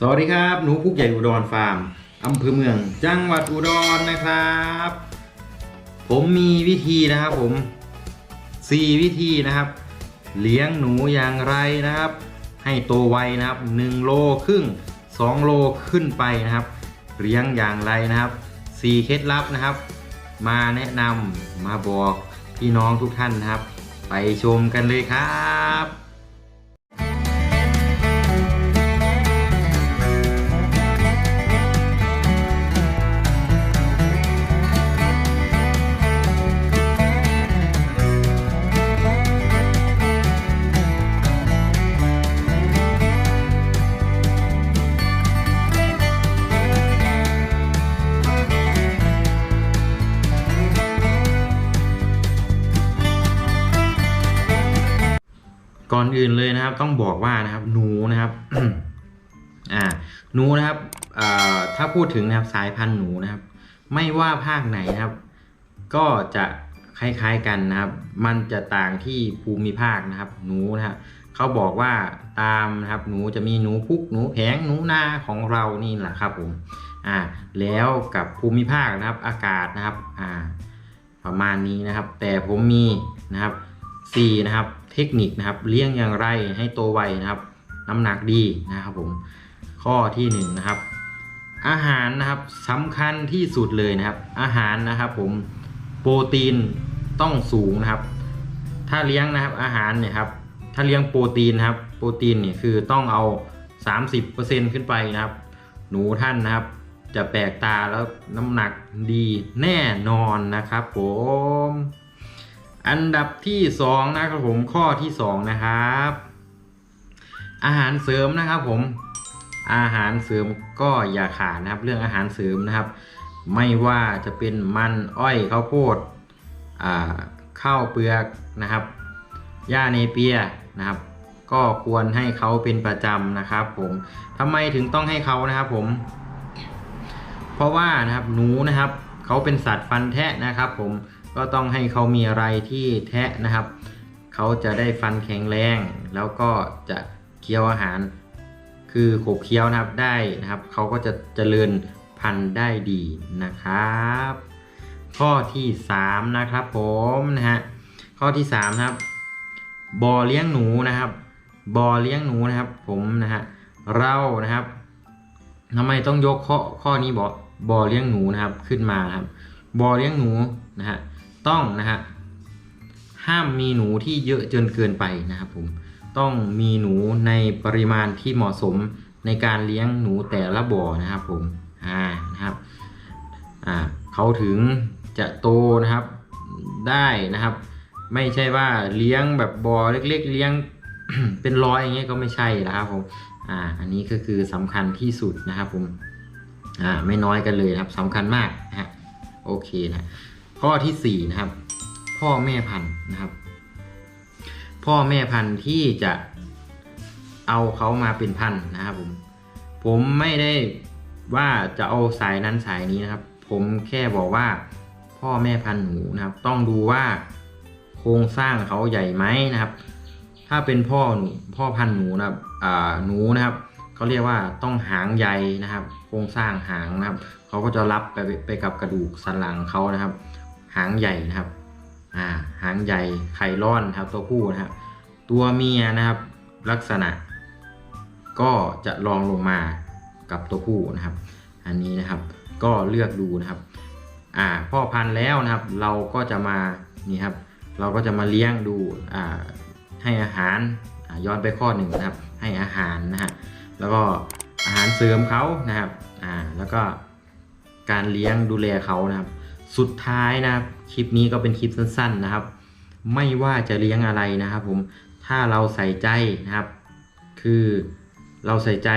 สวัสดีครับ หนูพุกใหญ่อุดรฟาร์มอำเภอเมือง จังหวัดอุดรนะครับ ผมมีวิธีนะครับผม 4 วิธีนะครับ เลี้ยงหนูอย่างไรนะครับ ให้โตไวนะครับ 1 โลครึ่ง 2 โลขึ้นไปนะครับ เลี้ยงอย่างไรนะครับ 4 เคล็ดลับนะครับ มาแนะนำมาบอกพี่น้องทุกท่านนะครับ ไปชมกันเลยครับ ก่อนอื่นเลยนะครับต้องบอกว่านะครับหนูนะครับอ่าหนูนะครับถ้าพูดถึงนะครับสายพันธุ์หนูนะครับ ไม่ว่าภาคไหนนะครับ ก็จะคล้ายๆกันนะครับ มันจะต่างที่ภูมิภาคนะครับ หนูนะครับเขาบอกว่าตามนะครับหนูจะมีหนูพุกหนูแผงหนูนาของเรานี่แหละครับผมอ่าแล้วกับภูมิภาคนะครับอากาศนะครับอ่าประมาณนี้นะครับ แต่ผมมีนะครับ 4 นะครับ เทคนิคนะครับเลี้ยงอย่างไรให้โตไวนะครับ น้ำหนักดีนะครับผมข้อที่1นะครับ อาหารนะครับสำคัญที่สุดเลยนะครับ อาหารนะครับผมโปรตีนต้องสูงนะครับ ถ้าเลี้ยงนะครับอาหารเนี่ยครับถ้าเลี้ยงโปรตีนนะครับ โปรตีนเนี่ยคือต้องเอา 30%ขึ้นไปนะครับ หนูท่านนะครับ จะแปลกตาแล้วน้ำหนักดีแน่นอนนะครับผม อันดับที่สองนะครับผมข้อที่สองนะครับ อาหารเสริมนะครับผมอาหารเสริมก็อย่าขาดนะครับ เรื่องอาหารเสริมนะครับ ไม่ว่าจะเป็นมันอ้อยข้าวโพดข้าวเปลือกนะครับหญ้าเนเปียนะครับ ก็ควรให้เขาเป็นประจำนะครับ ผมทำไมถึงต้องให้เขานะครับผม เพราะว่านะครับหนูนะครับเขาเป็นสัตว์ฟันแทะนะครับ ผม ก็ต้องให้เขามีอะไรที่แทะนะครับ เขาจะได้ฟันแข็งแรง แล้วก็จะเคี้ยวอาหาร คือขบเคี้ยวนะครับได้นะครับ เขาก็จะเจริญพันธุ์ได้ดีนะครับ ข้อที่ 3 นะครับผมนะฮะข้อที่ 3 นะครับบ่อเลี้ยงหนูนะครับบ่อเลี้ยงหนูนะครับ ผมนะฮะเรานะครับทำไมต้องยกข้อข้อนี้บอกบ่อเลี้ยงหนูนะครับขึ้นมานะครับบ่อเลี้ยงหนูนะฮะ ต้องนะฮะห้ามมีหนูที่เยอะจนเกินไปนะครับผมต้องมีหนูในปริมาณที่เหมาะสมในการเลี้ยงหนูแต่ละบ่อนะครับผมอ่านะครับอ่าเขาถึงจะโตนะครับได้นะครับ ไม่ใช่ว่าเลี้ยงแบบบ่อเล็ก ๆ เลี้ยงเป็นร้อยอย่างเงี้ยก็ไม่ใช่นะครับผมอ่าอันนี้ก็คือสำคัญที่สุดนะครับผมอ่าไม่น้อยกันเลยครับสำคัญมากนะฮะโอเคนะ ข้อที่สี่นะครับ พ่อแม่พันธุ์นะครับ พ่อแม่พันธุ์ที่จะเอาเขามาเป็นพันธุ์นะครับผม ผมไม่ได้ว่าจะเอาสายนั้นสายนี้นะครับ ผมแค่บอกว่าพ่อแม่พันธุ์หนูนะครับ ต้องดูว่าโครงสร้างเขาใหญ่ไหมนะครับ ถ้าเป็นพ่อหนูพ่อพันธุ์หนูนะครับหนูนะครับเขาเรียกว่าต้องหางใหญ่นะครับ โครงสร้างหางนะครับเขาก็จะรับไปไปกับกระดูกสันหลังเขานะครับ หางใหญ่นะครับอ่าหางใหญ่ไข่ร่อนครับตัวผู้นะครับ ตัวเมียนะครับลักษณะ ก็จะรองลงมากับตัวผู้นะครับ อันนี้นะครับก็เลือกดูนะครับอ่าพ่อพันธุ์แล้วนะครับ เราก็จะมานี่ครับ เราก็จะมาเลี้ยงดูอ่าให้อาหารอ่าย้อนไปข้อหนึ่งนะครับ ให้อาหารนะฮะแล้วก็อาหารเสริมเขานะครับอ่าแล้วก็การเลี้ยงดูแลเขานะครับ สุดท้ายนะครับคลิปนี้ก็เป็นคลิปสั้น ๆนะครับ ไม่ว่าจะเลี้ยงอะไรนะครับ ผมถ้าเราใส่ใจนะครับ คือเราใส่ใจ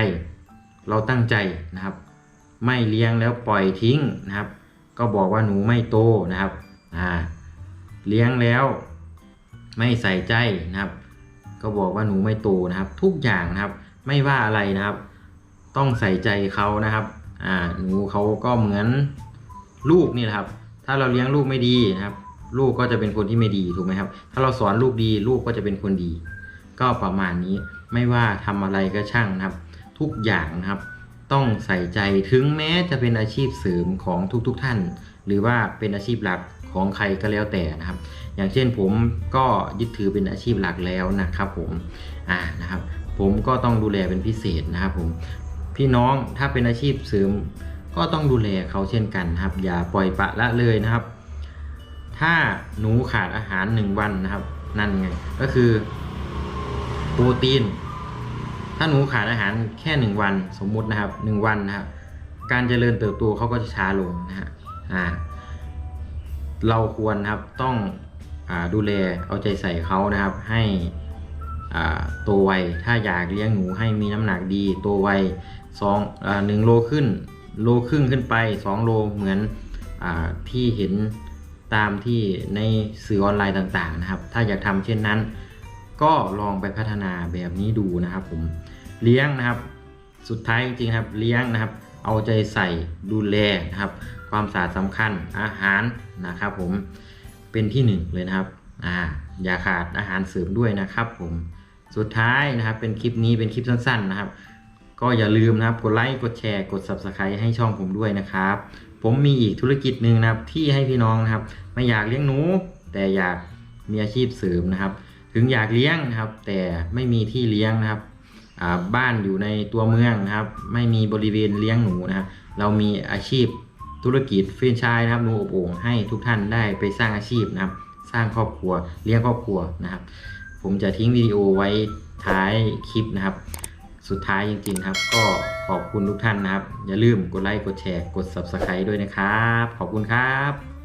เราตั้งใจนะครับ ไม่เลี้ยงแล้วปล่อยทิ้งนะครับ ก็บอกว่าหนูไม่โตนะครับอ่าเลี้ยงแล้วไม่ใส่ใจนะครับ ก็บอกว่าหนูไม่โตนะครับ ทุกอย่างนะครับ ไม่ว่าอะไรนะครับ ต้องใส่ใจเขานะครับอ่าหนูเขาก็เหมือนลูกนี่แหละครับ ถ้าเราเลี้ยงลูกไม่ดีนะครับ ลูกก็จะเป็นคนที่ไม่ดีถูกไหมครับ ถ้าเราสอนลูกดีลูกก็จะเป็นคนดี ก็ประมาณนี้ไม่ว่าทำอะไรก็ช่างนะครับททุกอย่างนะครับ ต้องใส่ใจถึงแม้จะเป็นอาชีพเสริมของทุกๆทท่าน หรือว่าเป็นอาชีพหลักของใครก็แล้วแต่นะครับ อย่างเช่นผมก็ยึดถือเป็นอาชีพหลักแล้วนะครับผมอ่านะครับ ผมก็ต้องดูแลเป็นพิเศษนะครับผมพี่น้องถ้าเป็นอาชีพเสริม ก็ต้องดูแลเขาเช่นกันนะครับ อย่าปล่อยปะละเลยนะครับ ถ้าหนูขาดอาหารหนึ่งวันนะครับ นั่นไงก็คือโปรตีน ถ้าหนูขาดอาหารแค่หนึ่งวันสมมุตินะครับหนึ่งวันนะครับ การเจริญเติบโตเขาก็จะช้าลงนะฮะอ่าเราควรครับต้องอดูแลเอาใจใส่เขานะครับ ให้โตไวถ้าอยากเลี้ยงหนูให้มีน้ำหนักดีโตไวสองอหนึ่งโลขึ้น โลครึ่งขึ้นไป 2 โลเหมือนอที่เห็นตามที่ในสื่อออนไลน์ต่างๆนะครับ ถ้าอยากทำเช่นนั้น ก็ลองไปพัฒนาแบบนี้ดูนะครับผมเลี้ยงนะครับ สุดท้ายจริงๆครับเลี้ยงนะครับ เอาใจใส่ดูแลนะครับ ความสะอาดสำคัญอาหารนะครับผมเป็นที่หนึ่งเลยนะครับอ่าอย่าขาดอาหารเสริมด้วยนะครับผมสุดท้ายนะครับเป็นคลิปนี้เป็นคลิปสั้น ๆ นะครับ ก็อย่าลืมนะครับ กดไลค์ กดแชร์ กด Subscribe ให้ช่องผมด้วยนะครับ ผมมีอีกธุรกิจหนึ่งนะครับที่ให้พี่น้องนะครับ ไม่อยากเลี้ยงหนู แต่อยากมีอาชีพเสริมนะครับ ถึงอยากเลี้ยงนะครับ แต่ไม่มีที่เลี้ยงนะครับบ้านอยู่ในตัวเมืองนะครับ ไม่มีบริเวณเลี้ยงหนูนะครับ เรามีอาชีพธุรกิจเฟรนไชส์นะครับหนูอบโอ่งให้ทุกท่านได้ไปสร้างอาชีพนะครับ สร้างครอบครัวเลี้ยงครอบครัวนะครับ ผมจะทิ้งวิดีโอไว้ท้ายคลิปนะครับ สุดท้ายจริงๆครับ ก็ขอบคุณทุกท่านนะครับ อย่าลืมกดไลค์กดแชร์กด Subscribe ด้วยนะครับ ขอบคุณครับ